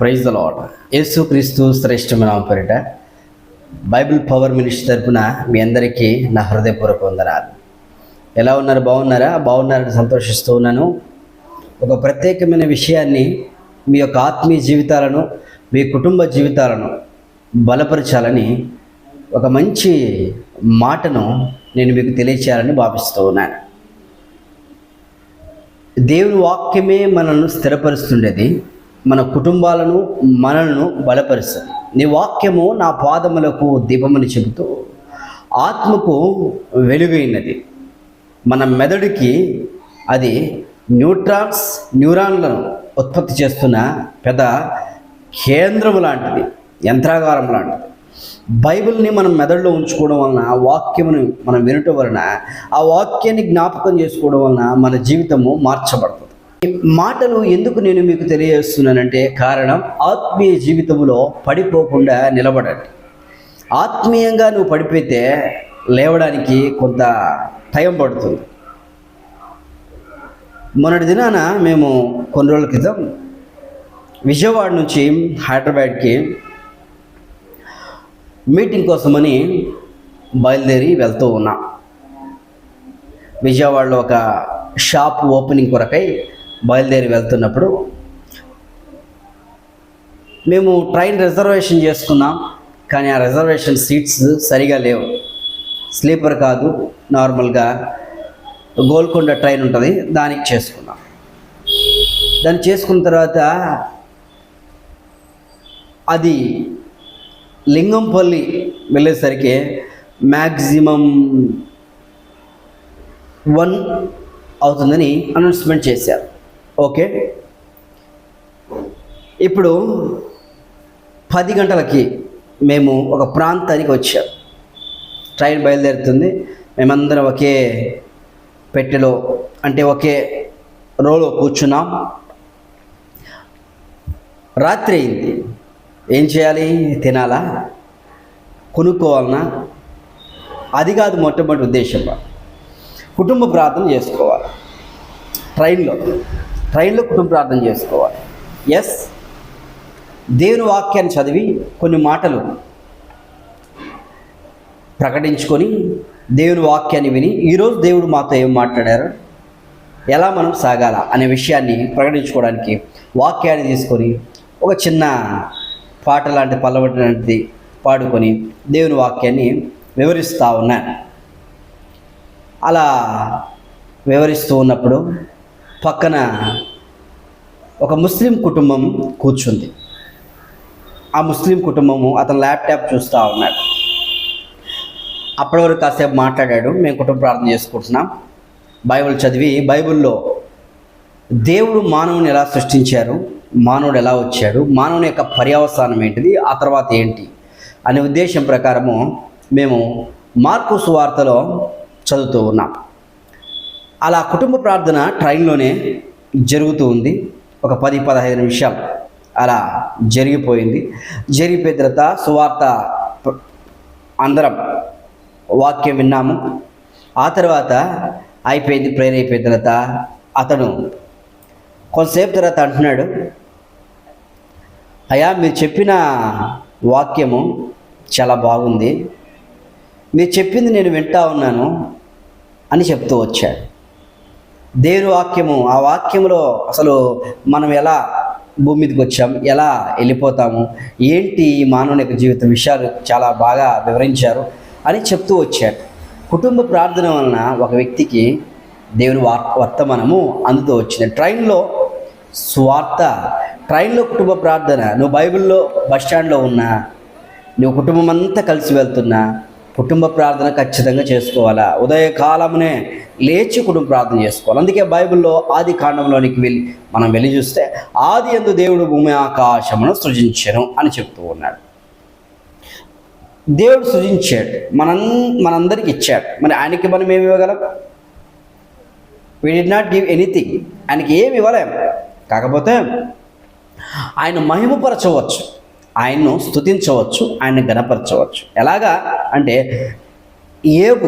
Praise the lord యేసుక్రీస్తు శ్రేష్టమైన పేరిట బైబిల్ పవర్ మినిస్టర్ తరపున మీ అందరికీ నా హృదయపూర్వక వందనాలు. ఎలా ఉన్నారు? బాగున్నారా? బాగున్నారని సంతోషిస్తూ ఉన్నాను. ఒక ప్రత్యేకమైన విషయాన్ని మీ యొక్క ఆత్మీయ జీవితాలను మీ కుటుంబ జీవితాలను బలపరచాలని ఒక మంచి మాటను నేను మీకు తెలియచేయాలని భావిస్తూ ఉన్నాను. దేవుని వాక్యమే మనల్ని స్థిరపరుస్తుండేది. మన కుటుంబాలను మనలను బలపరుస్తుంది. నీ వాక్యము నా పాదములకు దీపమని చెబుతూ ఆత్మకు వెలుగైనది. మన మెదడుకి అది న్యూట్రాన్స్ న్యూరాన్లను ఉత్పత్తి చేస్తున్న పెద్ద కేంద్రము లాంటిది యంత్రాగారం లాంటిది. బైబిల్ని మనం మెదడులో ఉంచుకోవడం వలన వాక్యమును మనం వినటం వలన ఆ వాక్యాన్ని జ్ఞాపకం చేసుకోవడం వలన మన జీవితము మార్చబడుతుంది. మాటలు ఎందుకు నేను మీకు తెలియజేస్తున్నానంటే కారణం ఆత్మీయ జీవితంలో పడిపోకుండా నిలబడండి. ఆత్మీయంగా నువ్వు పడిపోతే లేవడానికి కొంత టైం పడుతుంది. మొన్నటి దినాన మేము కొన్ని రోజుల క్రితం విజయవాడ నుంచి హైదరాబాద్కి మీటింగ్ కోసమని బయలుదేరి వెళ్తూ ఉన్నా. విజయవాడలో ఒక షాప్ ఓపెనింగ్ కొరకై బయలుదేరి వెళ్తున్నప్పుడు మేము ట్రైన్ రిజర్వేషన్ చేసుకున్నాం కానీ ఆ రిజర్వేషన్ సీట్స్ సరిగా లేవు. స్లీపర్ కాదు నార్మల్గా గోల్కొండ ట్రైన్ ఉంటుంది దానికి చేసుకున్నాం. దాన్ని చేసుకున్న తర్వాత అది లింగంపల్లి వెళ్ళేసరికి మ్యాక్సిమం వన్ అవుతుందని అనౌన్స్మెంట్ చేశారు. ఓకే. ఇప్పుడు పది గంటలకి మేము ఒక ప్రాంతానికి వచ్చాం. ట్రైన్ బయలుదేరుతుంది. మేమందరం ఒకే పెట్టెలో అంటే ఒకే రోలో కూర్చున్నాం. రాత్రి అయింది. ఏం చేయాలి? తినాలా? కొనుక్కోవాలన్నా అది కాదు మొట్టమొదటి ఉద్దేశం. కుటుంబ ప్రార్థన చేసుకోవాలి. ట్రైన్లో. ట్రైన్లో కుటుంబ ప్రార్థన చేసుకోవాలి. ఎస్ దేవుని వాక్యాన్ని చదివి కొన్ని మాటలు ప్రకటించుకొని దేవుని వాక్యాన్ని విని ఈరోజు దేవుడు మాతో ఏం మాట్లాడారు? ఎలా మనం సాగాల అనే విషయాన్ని ప్రకటించుకోవడానికి వాక్యాన్ని తీసుకొని ఒక చిన్న పాట లాంటి పల్లవటి లాంటిది పాడుకొని దేవుని వాక్యాన్ని వివరిస్తూ ఉన్నాను. అలా వివరిస్తూ ఉన్నప్పుడు పక్కన ఒక ముస్లిం కుటుంబం కూర్చుంది. ఆ ముస్లిం కుటుంబము అతను ల్యాప్టాప్ చూస్తూ ఉన్నాడు. అప్పటి వరకు కాసేపు మాట్లాడాడు. మేము కుటుంబ ప్రార్థన చేసుకుంటున్నాం. బైబిల్ చదివి బైబిల్లో దేవుడు మానవుని ఎలా సృష్టించారు? మానవుడు ఎలా వచ్చాడు? మానవుని యొక్క పర్యవసానం ఏంటిది? ఆ తర్వాత ఏంటి? అనే ఉద్దేశం ప్రకారము మేము మార్కు సువార్తలో చదువుతూ ఉన్నాం. అలా కుటుంబ ప్రార్థన ట్రైన్లోనే జరుగుతూ ఉంది. ఒక పది పదహైదు నిమిషాలు అలా జరిగిపోయింది. జరిగిపోయిన తర్వాత సువార్త అందరం వాక్యం విన్నాము. ఆ తర్వాత అయిపోయింది ప్రేయర్ అయిపోయిన తర్వాత అతను కొంతసేపు తర్వాత అంటున్నాడు అయ్యా మీరు చెప్పిన వాక్యము చాలా బాగుంది. మీరు చెప్పింది నేను వింటా ఉన్నాను అని చెప్తూ వచ్చాడు. దేవుని వాక్యము ఆ వాక్యములో అసలు మనం ఎలా భూమి మీదకి వచ్చాం ఎలా వెళ్ళిపోతాము ఏంటి ఈ మానవుని యొక్క జీవిత విషయాలు చాలా బాగా వివరించారు అని చెప్తూ వచ్చాడు కుటుంబ ప్రార్థన వలన ఒక వ్యక్తికి దేవుని వార్ వర్తమానము అందుతూ వచ్చింది. ట్రైన్లో స్వార్థ ట్రైన్లో కుటుంబ ప్రార్థన నువ్వు బైబిల్లో బస్ స్టాండ్లో ఉన్నా నువ్వు కుటుంబం అంతా కలిసి వెళ్తున్నా కుటుంబ ప్రార్థన ఖచ్చితంగా చేసుకోవాలా? ఉదయకాలమునే లేచి కుటుంబ ప్రార్థన చేసుకోవాలి. అందుకే బైబిల్లో ఆది కాండంలోనికి వెళ్ళి మనం వెళ్ళి చూస్తే ఆది ఎందు దేవుడు భూమి ఆకాశమును సృజించను అని చెప్తూ ఉన్నాడు. దేవుడు సృజించాడు. మనం మనందరికి ఇచ్చాడు. మరి ఆయనకి మనం ఏమి ఇవ్వగలం? We do not give anything ఆయనకి ఏమి ఇవ్వలేం. కాకపోతే ఆయన మహిమపరచవచ్చు. ఆయన్ను స్తుతించవచ్చు ఆయన్ని గణపరచవచ్చు ఎలాగా? అంటే ఏబు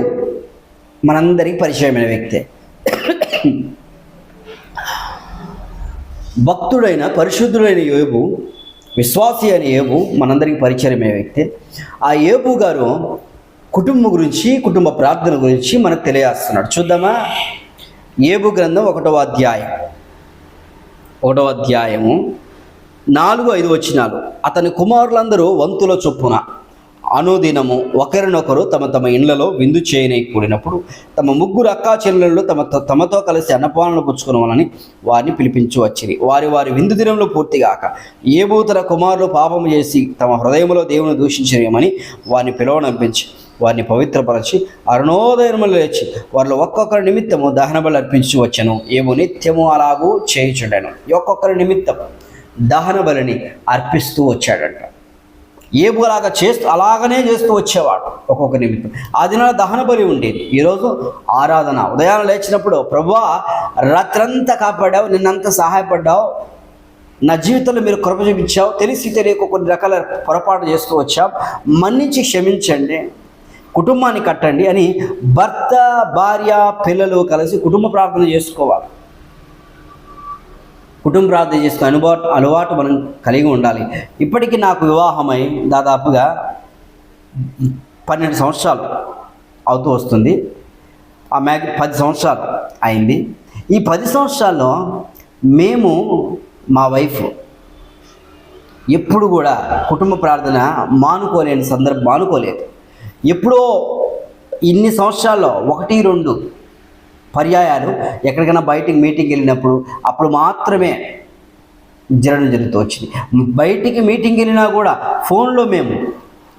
మనందరికీ పరిచయమైన వ్యక్తే. భక్తుడైన పరిశుద్ధుడైన ఏబు విశ్వాసి అని ఏబు మనందరికీ పరిచయమైన వ్యక్తి. ఆ ఏబు గారు కుటుంబం గురించి కుటుంబ ప్రార్థన గురించి మనకు తెలియజేస్తున్నాడు. చూద్దామా? ఏబు గ్రంథం ఒకటో అధ్యాయం. ఒకటో అధ్యాయము. నాలుగు ఐదు వచ్చినాలు. అతని కుమారులందరూ వంతుల చొప్పున అనుదినము ఒకరినొకరు తమ తమ ఇండ్లలో విందు చేయని కూడినప్పుడు తమ ముగ్గురు అక్కా చెల్లెళ్ళు తమ తమతో కలిసి అన్నపాలను పుచ్చుకునవాలని వారిని పిలిపించి వచ్చిరి. వారి వారి విందు దినంలో పూర్తిగాక ఏబూతర కుమారులు పాపము చేసి తమ హృదయంలో దేవుని దూషించరేమని వారిని పిలవనంపించి వారిని పవిత్రపరచి అరుణోదయములు లేచి వారిలో ఒక్కొక్కరి నిమిత్తము దహన బలి అర్పించి వచ్చాను. ఏమో నిత్యము అలాగూ చేయుచుండెను. ఒక్కొక్కరి నిమిత్తం దహన బలిని అర్పిస్తూ వచ్చాడంట. ఏబు అలాగా చేస్తూ అలాగనే చేస్తూ వచ్చేవాడు ఒక్కొక్క నిమిత్తం. ఆ దినాల దహన బలి ఉండేది. ఈరోజు ఆరాధన. ఉదయాన్నే లేచినప్పుడు ప్రభా రాత్రంతా కాపాడావు నిన్నంతా సహాయపడ్డావు. నా జీవితంలో మీరు కృప చూపించావు. తెలిసి తెలియక కొన్ని రకాల పొరపాటు చేస్తూ వచ్చాం మన్నించి క్షమించండి. కుటుంబాన్ని కట్టండి అని భర్త భార్య పిల్లలు కలిసి కుటుంబ ప్రార్థన చేసుకోవాలి. కుటుంబ ప్రార్థన చేసుకునే అనుభవ అలవాటు మనం కలిగి ఉండాలి. ఇప్పటికీ నాకు వివాహమై దాదాపుగా పన్నెండు సంవత్సరాలు అవుతూ వస్తుంది. ఆ మ్యాగ్ పది సంవత్సరాలు అయింది. ఈ పది సంవత్సరాల్లో మేము మా వైఫ్ ఎప్పుడు కూడా కుటుంబ ప్రార్థన మానుకోలేని సందర్భం మానుకోలేదు. ఎప్పుడో ఇన్ని సంవత్సరాల్లో ఒకటి రెండు పర్యాయాలు ఎక్కడికైనా బయటికి మీటింగ్ వెళ్ళినప్పుడు అప్పుడు మాత్రమే జరగడం జరుగుతూ వచ్చింది. బయటికి మీటింగ్ వెళ్ళినా కూడా ఫోన్లో మేము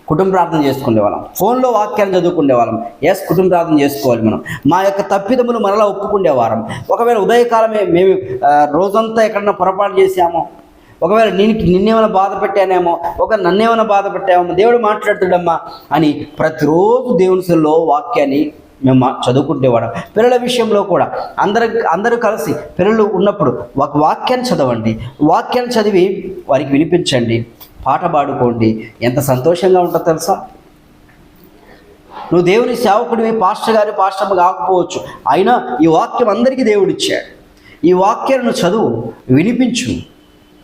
కుటుంబ ప్రార్థన చేసుకునే వాళ్ళం. ఫోన్లో వాక్యాలు చదువుకునే వాళ్ళం. ఎస్ కుటుంబ ప్రార్థన చేసుకోవాలి మనం. మా యొక్క తప్పిదములు మరలా ఒప్పుకునేవారం ఒకవేళ ఉదయకాలమే మేము రోజంతా ఎక్కడన్నా పొరపాటు చేసామో ఒకవేళ నేను నిన్నేమైనా బాధ పెట్టానేమో ఒక నన్నేమైనా బాధ పెట్టామో దేవుడు మాట్లాడుతాడమ్మా అని ప్రతిరోజు దేవుని వాక్యాన్ని మేము చదువుకుంటేవాడు పిల్లల విషయంలో కూడా అందరు అందరూ కలిసి పిల్లలు ఉన్నప్పుడు ఒక వాక్యాన్ని చదవండి. వాక్యాన్ని చదివి వారికి వినిపించండి. పాట పాడుకోండి. ఎంత సంతోషంగా ఉంటుందో తెలుసా? నువ్వు దేవుని సేవకుడివి పాస్టర్ గారి పాస్టర్ కాకపోవచ్చు. అయినా ఈ వాక్యం అందరికీ దేవుడిచ్చాడు. ఈ వాక్యాన్ని చదువు వినిపించు.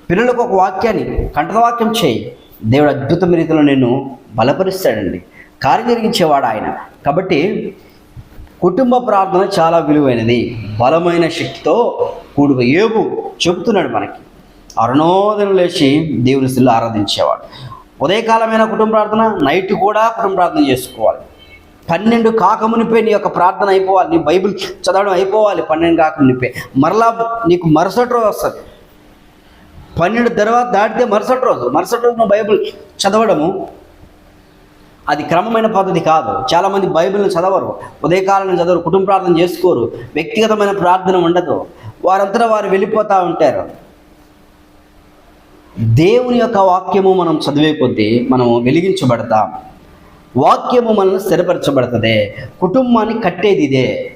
పిల్లలకు ఒక వాక్యాన్ని కంఠవాక్యం చేయి. దేవుడు అద్భుతమైన రీతిలో నేను బలపరుస్తాడండి. కార్యం జరిగించేవాడు ఆయన. కాబట్టి కుటుంబ ప్రార్థన చాలా విలువైనది. బలమైన శక్తితో కూడుక ఏబు చెబుతున్నాడు మనకి. అరుణోదయం లేచి దేవుని స్థితిలో ఆరాధించేవాడు. ఉదయకాలమైన కుటుంబ ప్రార్థన నైట్ కూడా కుటుంబ ప్రార్థన చేసుకోవాలి. పన్నెండు కాకమునిపే నీ యొక్క ప్రార్థన అయిపోవాలి. నీ బైబిల్ చదవడం అయిపోవాలి. పన్నెండు కాకమునిపే. మరలా నీకు మరుసటి రోజు వస్తుంది. పన్నెండు తర్వాత దాటితే మరుసటి రోజు. మరుసటి రోజు నువ్వు బైబిల్ చదవడము అది క్రమమైన పద్ధతి కాదు. చాలామంది బైబిల్ని చదవరు. ఉదయకాలను చదవరు కుటుంబ ప్రార్థన చేసుకోరు. వ్యక్తిగతమైన ప్రార్థన ఉండదు. వారంతా వారు వెళ్ళిపోతూ ఉంటారు. దేవుని యొక్క వాక్యము మనం చదివే కొద్దీ మనము వెలిగించబడతాం. వాక్యము మనల్ని స్థిరపరచబడుతుంది. కుటుంబాన్ని కట్టేది ఇదే.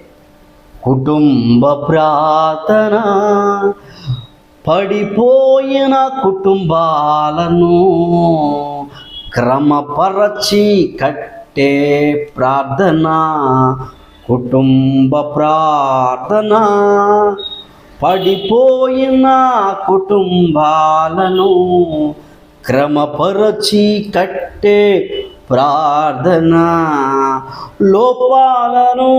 కుటుంబ ప్రార్థన పడిపోయిన కుటుంబాలను క్రమపరచి కట్టే ప్రార్థన కుటుంబ ప్రార్థన. పడిపోయిన కుటుంబాలను క్రమపరచి కట్టే ప్రార్థన. లోపాలను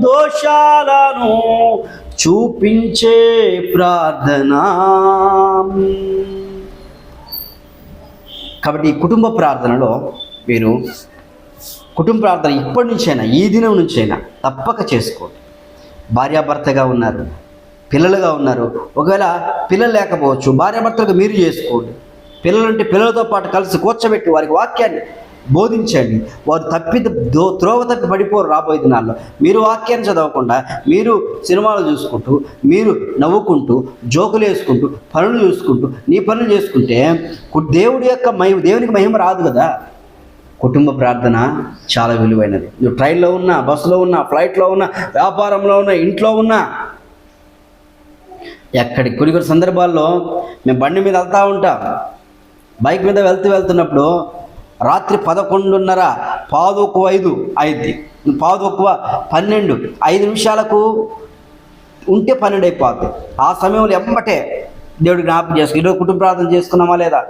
దోషాలను చూపించే ప్రార్థన. కాబట్టి ఈ కుటుంబ ప్రార్థనలో మీరు కుటుంబ ప్రార్థన ఇప్పటి నుంచైనా ఈ దినం నుంచైనా తప్పక చేసుకోండి. భార్యాభర్తగా ఉన్నారు పిల్లలుగా ఉన్నారు. ఒకవేళ పిల్లలు లేకపోవచ్చు భార్యాభర్తలకు మీరు చేసుకోండి. పిల్లలుంటే పిల్లలతో పాటు కలిసి కూర్చోబెట్టి వారికి వాక్యాన్ని బోధించండి. వారు తప్పి దో త్రోవ తప్పి పడిపోరు రాబోయే దినాల్లో. మీరు వాక్యాన్ని చదవకుండా మీరు సినిమాలు చూసుకుంటూ మీరు నవ్వుకుంటూ జోకులు వేసుకుంటూ పనులు చూసుకుంటూ నీ పనులు చేసుకుంటే దేవుడి యొక్క మహిమ దేవునికి మహిమ రాదు కదా. కుటుంబ ప్రార్థన చాలా విలువైనది. నువ్వు ట్రైన్లో ఉన్నా బస్సులో ఉన్నా ఫ్లైట్లో ఉన్నా వ్యాపారంలో ఉన్నా ఇంట్లో ఉన్నా ఎక్కడి కొన్ని కొన్ని సందర్భాల్లో మేము బండి మీద వెళ్తూ ఉంటాం. బైక్ మీద వెళ్తూ వెళ్తున్నప్పుడు రాత్రి పదకొండున్నర పావు ఐదు ఐదు పాదొక్కువ పన్నెండు. ఐదు నిమిషాలకు ఉంటే పన్నెండు అయిపోద్ది. ఆ సమయంలో ఎమ్మటే దేవుడు జ్ఞాపకం చేసుకుని ఈరోజు కుటుంబ ప్రార్థన చేసుకున్నామా లేదా?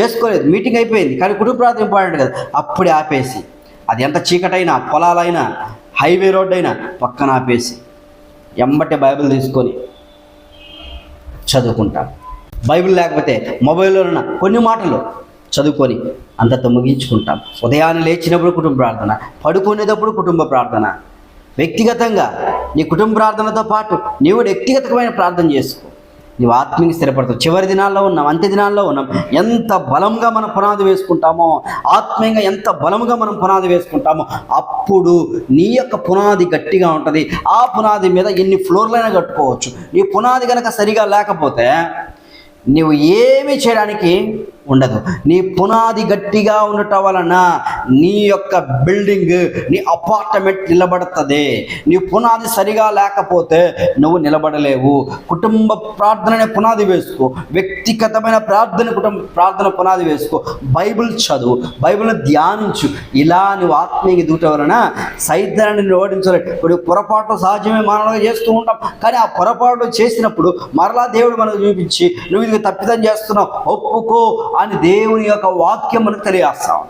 చేసుకోలేదు. మీటింగ్ అయిపోయింది. కానీ కుటుంబ ప్రార్థన ఇంపార్టెంట్ కదా. అప్పుడే ఆపేసి అది ఎంత చీకటైనా పొలాలైనా హైవే రోడ్ అయినా పక్కన ఆపేసి ఎంబటే బైబిల్ తీసుకొని చదువుకుంటాం. బైబిల్ లేకపోతే మొబైల్లో ఉన్న కొన్ని మాటలు చదువుకొని అంతతో ముగించుకుంటాం. ఉదయాన్నే లేచినప్పుడు కుటుంబ ప్రార్థన పడుకునేటప్పుడు కుటుంబ ప్రార్థన. వ్యక్తిగతంగా నీ కుటుంబ ప్రార్థనతో పాటు నీవు వ్యక్తిగతమైన ప్రార్థన చేసుకో. నీవు ఆత్మీయ స్థిరపడతావు. చివరి దినాల్లో ఉన్నాం అంత్య దినాల్లో ఉన్నాం. ఎంత బలంగా మనం పునాది వేసుకుంటామో ఆత్మీయంగా ఎంత బలంగా మనం పునాది వేసుకుంటామో అప్పుడు నీ యొక్క పునాది గట్టిగా ఉంటుంది. ఆ పునాది మీద ఎన్ని ఫ్లోర్లైనా కట్టుకోవచ్చు. నీ పునాది కనుక సరిగా లేకపోతే నీవు ఏమి చేయడానికి ఉండదు. నీ పునాది గట్టిగా ఉండటం వలన నీ యొక్క బిల్డింగ్ నీ అపార్ట్మెంట్ నిలబడుతుంది. నీ పునాది సరిగా లేకపోతే నువ్వు నిలబడలేవు. కుటుంబ ప్రార్థననే పునాది వేసుకో. వ్యక్తిగతమైన ప్రార్థన కుటుంబ ప్రార్థన పునాది వేసుకో. బైబిల్ చదువు బైబిల్ని ధ్యానించు. ఇలా నువ్వు ఆత్మీయ దూట వలన సైతాన్ని ఓడించలేదు ఇప్పుడు పొరపాటు సహజమే మానవులుగా చేస్తూ ఉంటాం కానీ ఆ పొరపాటు చేసినప్పుడు మరలా దేవుడు మనకు చూపించి నువ్వు ఇది తప్పిదం చేస్తున్నావు. ఒప్పుకో అని దేవుని యొక్క వాక్యం మనకు తెలియజేస్తాం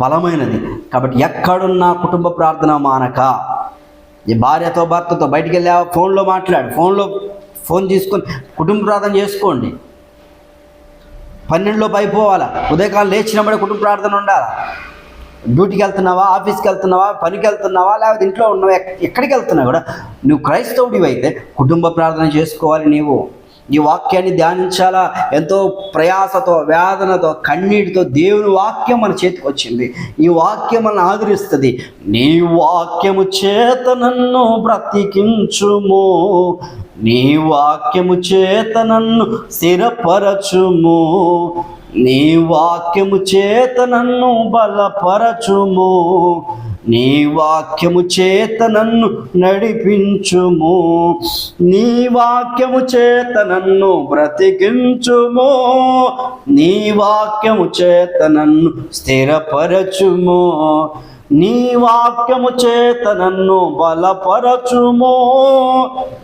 బలమైనది. కాబట్టి ఎక్కడున్నా కుటుంబ ప్రార్థన మానక. ఈ భార్యతో భర్తతో బయటికి వెళ్ళా ఫోన్లో మాట్లాడు. ఫోన్లో ఫోన్ తీసుకొని కుటుంబ ప్రార్థన చేసుకోండి. పన్నెండులోపు అయిపోవాలా ఉదయకాలం లేచినప్పుడే కుటుంబ ప్రార్థన ఉండాలా? డ్యూటీకి వెళ్తున్నావా? ఆఫీస్కి వెళ్తున్నావా? పనికి వెళ్తున్నావా? లేకపోతే ఇంట్లో ఉన్నావా? ఎక్కడికి వెళ్తున్నావు కూడా? నువ్వు క్రైస్తవుడివి అయితే కుటుంబ ప్రార్థన చేసుకోవాలి నీవు. ఈ వాక్యాన్ని ధ్యానించాలా? ఎంతో ప్రయాసతో వేదనతో కన్నీటితో దేవుని వాక్యం మన చేతికి వచ్చింది. ఈ వాక్యం మన ఆదరిస్తుంది. నీ వాక్యము చేత నన్ను బ్రతికించుము. నీ వాక్యము చేత నన్ను స్థిరపరచుము. నీ వాక్యము చేత నన్ను బలపరచుము. నీ వాక్యము చేత నన్ను నడిపించుము. నీ వాక్యము చేత నన్ను బ్రతికించుము. నీ వాక్యము చేత నన్ను స్థిరపరచుము. నీ వాక్యము చేత నన్ను బలపరచుము.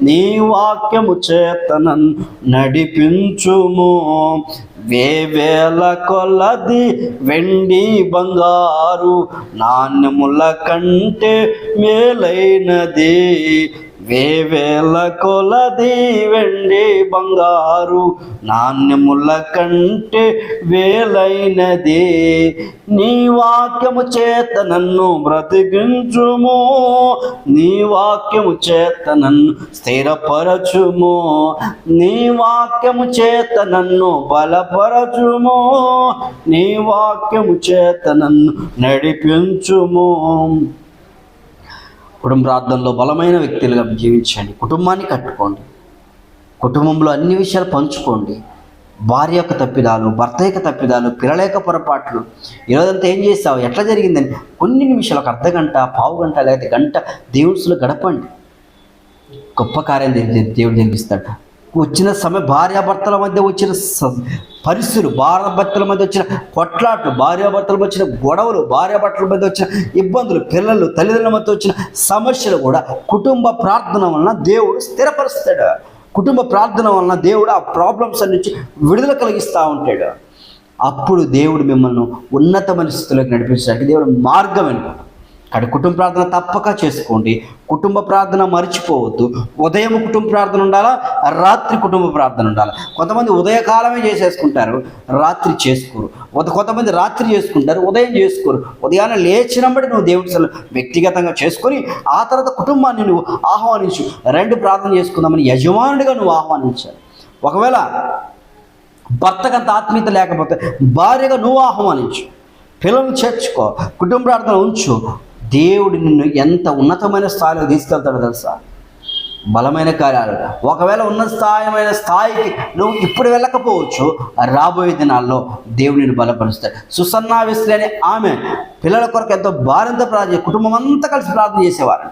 నీ వాక్యము చేత నన్ను నడిపించుము. వేవేల కొలది వెండి బంగారు నాణ్యముల కంటే మేలైనది. వేవేల కొలది వెండి బంగారు నాణ్యముల కంటే వేలైనది. నీ వాక్యము చేత నన్ను బ్రతికించుము. నీ వాక్యము చేత నన్ను స్థిరపరచుము. నీ వాక్యము చేత నన్ను బలపరచుము. నీ వాక్యము చేత నన్ను నడిపించుము. కుటుంబ ప్రార్థనలో బలమైన వ్యక్తులుగా జీవించండి. కుటుంబాన్ని కట్టుకోండి. కుటుంబంలో అన్ని విషయాలు పంచుకోండి. భార్య యొక్క తప్పిదాలు భర్త యొక్క తప్పిదాలు పిల్లల యొక్క పొరపాట్లు. ఈరోజంతా ఏం చేస్తావు? ఎట్లా జరిగిందని కొన్ని నిమిషాలు ఒక అర్ధ గంట పావు గంట లేకపోతే గంట దేవుసులో గడపండి. గొప్ప కార్యం దేవుడు జరిపిస్తాడు. వచ్చిన సమయం భార్యాభర్తల మధ్య వచ్చిన స- పరిస్థితులు భార్యాభర్తల మధ్య వచ్చిన కొట్లాట్లు భార్యాభర్తల మధ్య వచ్చిన గొడవలు భార్యాభర్తల మధ్య వచ్చిన ఇబ్బందులు పిల్లలు తల్లిదండ్రుల మధ్య వచ్చిన సమస్యలు కూడా కుటుంబ ప్రార్థన వలన దేవుడు స్థిరపరుస్తాడు. కుటుంబ ప్రార్థన వలన దేవుడు ఆ ప్రాబ్లమ్స్ నుంచి విడుదల కలిగిస్తూ ఉంటాడు. అప్పుడు దేవుడు మిమ్మల్ని ఉన్నతమైన స్థితిలోకి నడిపించడానికి దేవుడు మార్గం అనుకుంటాడు కానీ కుటుంబ ప్రార్థన తప్పక చేసుకోండి. కుటుంబ ప్రార్థన మర్చిపోవద్దు. ఉదయం కుటుంబ ప్రార్థన ఉండాలా? రాత్రి కుటుంబ ప్రార్థన ఉండాలి? కొంతమంది ఉదయకాలమే చేసేసుకుంటారు రాత్రి చేసుకోరు. కొంతమంది రాత్రి చేసుకుంటారు ఉదయం చేసుకోరు. ఉదయాన్నే లేచినప్పుడు నువ్వు దేవుడి సన్నిధిలో వ్యక్తిగతంగా చేసుకొని ఆ తర్వాత కుటుంబాన్ని నువ్వు ఆహ్వానించు. రెండు ప్రార్థన చేసుకుందామని యజమానుడిగా నువ్వు ఆహ్వానించాలి. ఒకవేళ భర్తకంత ఆత్మీయత లేకపోతే భార్యగా నువ్వు ఆహ్వానించు. పిల్లల్ని చేర్చుకో. కుటుంబ ప్రార్థన ఉంచు. దేవుడు నిన్ను ఎంత ఉన్నతమైన స్థాయిలో తీసుకెళ్తాడో తెలుసా? బలమైన కార్యాలు. ఒకవేళ ఉన్న స్థాయిమైన స్థాయికి నువ్వు ఇప్పుడు వెళ్ళకపోవచ్చు రాబోయే దినాల్లో దేవుడిని బలపరుస్తాడు. సుసన్నా విశ్రీ అనే ఆమె పిల్లల కొరకు ఎంతో భారంతో ప్రార్థన కుటుంబం అంతా కలిసి ప్రార్థన చేసేవారంట.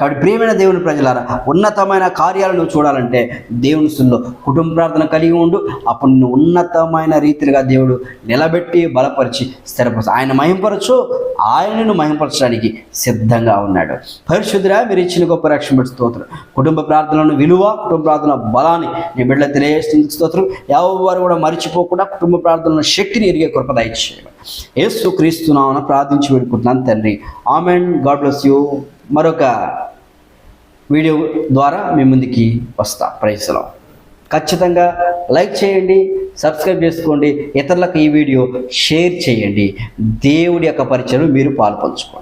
కాబట్టి ప్రియమైన దేవుని ప్రజలారా ఉన్నతమైన కార్యాలను చూడాలంటే దేవుని సుల్లో కుటుంబ ప్రార్థన కలిగి ఉండు. అప్పుడు నువ్వు ఉన్నతమైన రీతిగా దేవుడు నిలబెట్టి బలపరిచి స్థిరపరచు. ఆయన మహింపరచు ఆయనను మహింపరచడానికి సిద్ధంగా ఉన్నాడు. పరిశుద్ధురా మీరు ఇచ్చిన గొప్ప రక్షణ స్తోత్రం. కుటుంబ ప్రార్థనలను విలువ కుటుంబ ప్రార్థన బలాన్ని నీ బిడ్డల తెలియజేస్తుంది స్తోత్రం. ఎవరు కూడా మర్చిపోకుండా కుటుంబ ప్రార్థనలను శక్తిని ఎరిగే కృప దయచేయడం. యేసు క్రీస్తునామన ప్రార్థించి వేడుకుంటున్నాను తండ్రి. ఆమెన్. God bless you. మరొక వీడియో ద్వారా మీ ముందుకి వస్తా. ప్రైస్లో ఖచ్చితంగా లైక్ చేయండి సబ్స్క్రైబ్ చేసుకోండి ఇతరులకు ఈ వీడియో షేర్ చేయండి. దేవుడి యొక్క పరిచయం మీరు పాల్పంచుకోండి.